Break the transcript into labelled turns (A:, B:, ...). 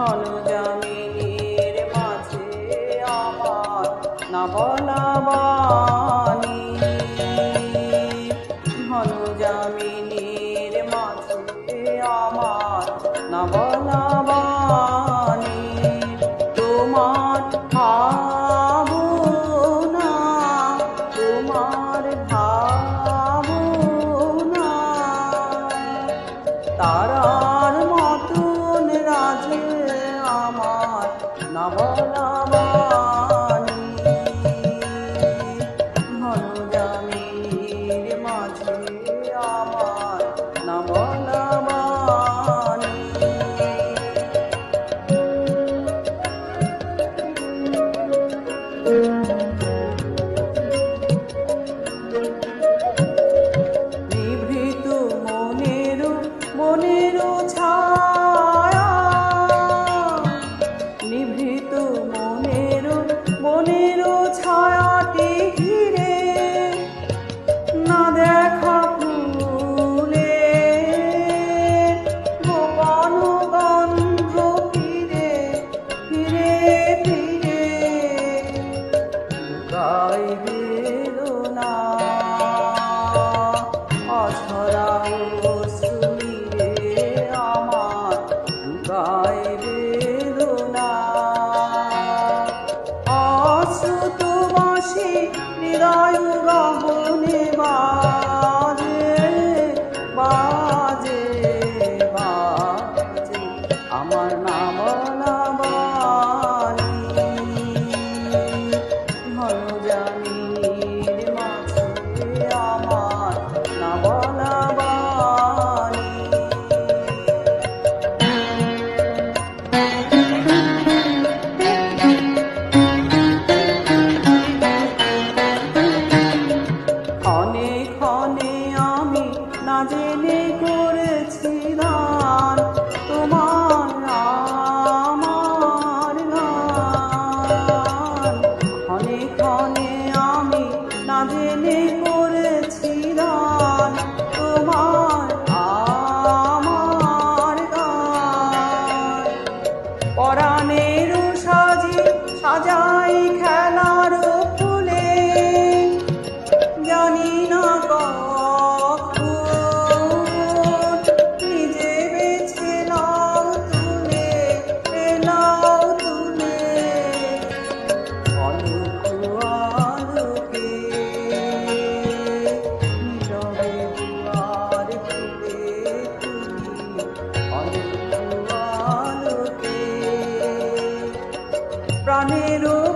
A: ঘন জমিনের মাঝে আমার নবনবানী ঘন জমিনের মাঝে আমার নবনবানী তোমার ভাবনা তোমার ভয় বেদনা অধরা সুরে আমার গায় বেদনা অশ্রুত মাসি হৃদয় লিখন প্রাণেরও